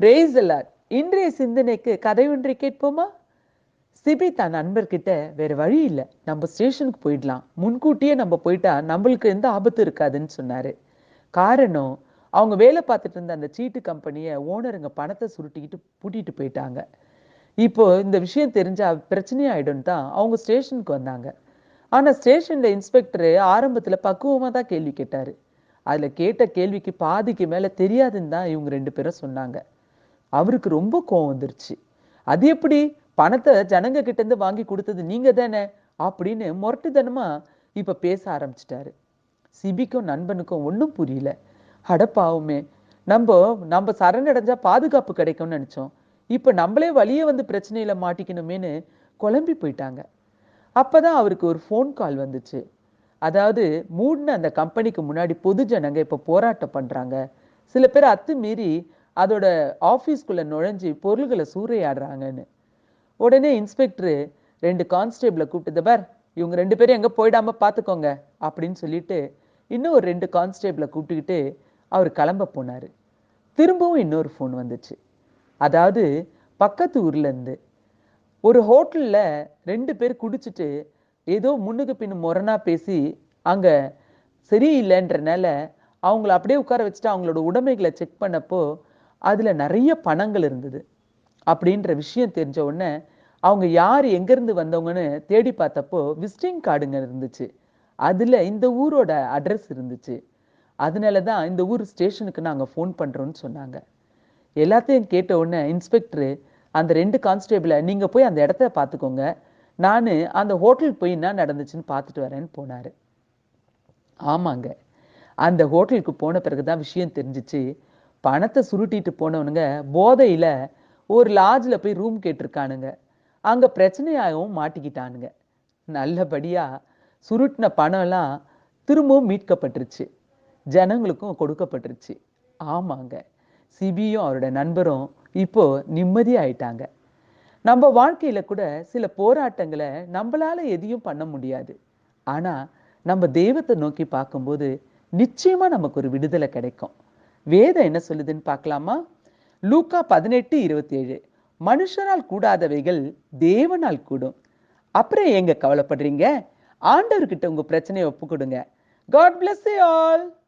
Brace இன்றைய சிந்தனைக்கு கதை ஒன்றை கேட்போமா? சிபி தன் நண்பர்கிட்ட வேற வழி இல்லை. நம்ம ஸ்டேஷனுக்கு போயிடலாம். முன்கூட்டியே நம்ம போயிட்டா நம்மளுக்கு எந்த ஆபத்து இருக்காதுன்னு சொன்னாரு. காரணம் அவங்க வேலை பார்த்துட்டு இருந்த அந்த சீட்டு கம்பெனியை ஓனருங்க பணத்தை சுருட்டிக்கிட்டு பூட்டிட்டு போயிட்டாங்க. இப்போ இந்த விஷயம் தெரிஞ்சா பிரச்சனையாயிடும் தான் அவங்க ஸ்டேஷனுக்கு வந்தாங்க. ஆனால் ஸ்டேஷனில் இன்ஸ்பெக்டர் ஆரம்பத்தில் பக்குவமாக தான் கேள்வி கேட்டார். அதில் கேட்ட கேள்விக்கு பாதிக்கு மேலே தெரியாதுன்னு தான் இவங்க ரெண்டு பேரும் சொன்னாங்க. அவருக்கு ரொம்ப கோவம் வந்துருச்சு. அது எப்படி? பணத்தை ஜனங்க கிட்ட இருந்து வாங்கி கொடுத்தது நீங்க தானே? அப்படின்னு முரட்டுத்தனமா இப்ப பேச ஆரம்பிச்சிட்டாரு. சிபிக்கும் நண்பனுக்கும் ஒன்றும் புரியல. அடப்பாவுமே நம்ம நம்ம சரணடைஞ்சா பாதுகாப்பு கிடைக்கும்னு நினைச்சோம். இப்ப நம்மளே வழியே வந்து பிரச்சனையில மாட்டிக்கணுமேன்னு குழம்பி போயிட்டாங்க. அப்பதான் அவருக்கு ஒரு ஃபோன் கால் வந்துச்சு. அதாவது மூடின அந்த கம்பெனிக்கு முன்னாடி பொது ஜனங்க இப்ப போராட்டம் பண்றாங்க. சில பேர் அத்துமீறி அதோட ஆஃபீஸ்க்குள்ளே நுழைஞ்சு பொருள்களை சூறையாடுறாங்கன்னு. உடனே இன்ஸ்பெக்டரு ரெண்டு கான்ஸ்டேபிளை கூப்பிட்டு பார். இவங்க ரெண்டு பேரும் எங்கே போயிடாமல் பார்த்துக்கோங்க அப்படின்னு சொல்லிட்டு இன்னும் ஒரு ரெண்டு கான்ஸ்டேபிளை கூப்பிட்டுக்கிட்டு அவர் கிளம்ப போனார். திரும்பவும் இன்னொரு ஃபோன் வந்துச்சு. அதாவது பக்கத்து ஊர்லேருந்து ஒரு ஹோட்டலில் ரெண்டு பேர் குடிச்சிட்டு ஏதோ முன்னுக்கு பின்னு முரணாக பேசி அங்கே சரியில்லைன்றனால அவங்கள அப்படியே உட்கார வச்சுட்டு அவங்களோட உடைமைகளை செக் பண்ணப்போ அதில் நிறைய பணங்கள் இருந்தது. அப்படின்ற விஷயம் தெரிஞ்ச உடனே அவங்க யார் எங்கேருந்து வந்தவங்கன்னு தேடி பார்த்தப்போ விசிட்டிங் கார்டுங்க இருந்துச்சு. அதில் இந்த ஊரோட அட்ரஸ் இருந்துச்சு. அதனால தான் இந்த ஊர் ஸ்டேஷனுக்கு நாங்கள் ஃபோன் பண்ணுறோன்னு சொன்னாங்க. எல்லாத்தையும் கேட்ட உடனே இன்ஸ்பெக்டரு அந்த ரெண்டு கான்ஸ்டேபிளை நீங்கள் போய் அந்த இடத்த பார்த்துக்கோங்க. நான் அந்த ஹோட்டலுக்கு போய் என்ன நடந்துச்சுன்னு பார்த்துட்டு வரேன்னு போனார். ஆமாங்க. அந்த ஹோட்டலுக்கு போன பிறகு தான் விஷயம் தெரிஞ்சிச்சு. பணத்தை சுருட்டிட்டு போனவனுங்க போதையில் ஒரு லாட்ஜில் போய் ரூம் கேட்டிருக்கானுங்க. அங்கே பிரச்சனையாகவும் மாட்டிக்கிட்டானுங்க. நல்லபடியாக சுருட்டின பணம்லாம் திரும்பவும் மீட்கப்பட்டுருச்சு. ஜனங்களுக்கும் கொடுக்கப்பட்டுருச்சு. ஆமாங்க. சிபியும் அவரோட நண்பரும் இப்போது நிம்மதியாயிட்டாங்க. நம்ம வாழ்க்கையில் கூட சில போராட்டங்களை நம்மளால் எதையும் பண்ண முடியாது. ஆனால் நம்ம தெய்வத்தை நோக்கி பார்க்கும்போது நிச்சயமாக நமக்கு ஒரு விடுதலை கிடைக்கும். வேதம் என்ன சொல்லுதுன்னு பார்க்கலாமா? லூக்கா பதினெட்டு இருபத்தி ஏழு மனுஷனால் கூடாதவைகள் தேவனால் கூடும். அப்புறம் எங்க கவலைப்படுறீங்க? ஆண்டவர்கிட்ட உங்க பிரச்சனையை ஒப்பு கொடுங்க காட் பிளஸ் you ஆல்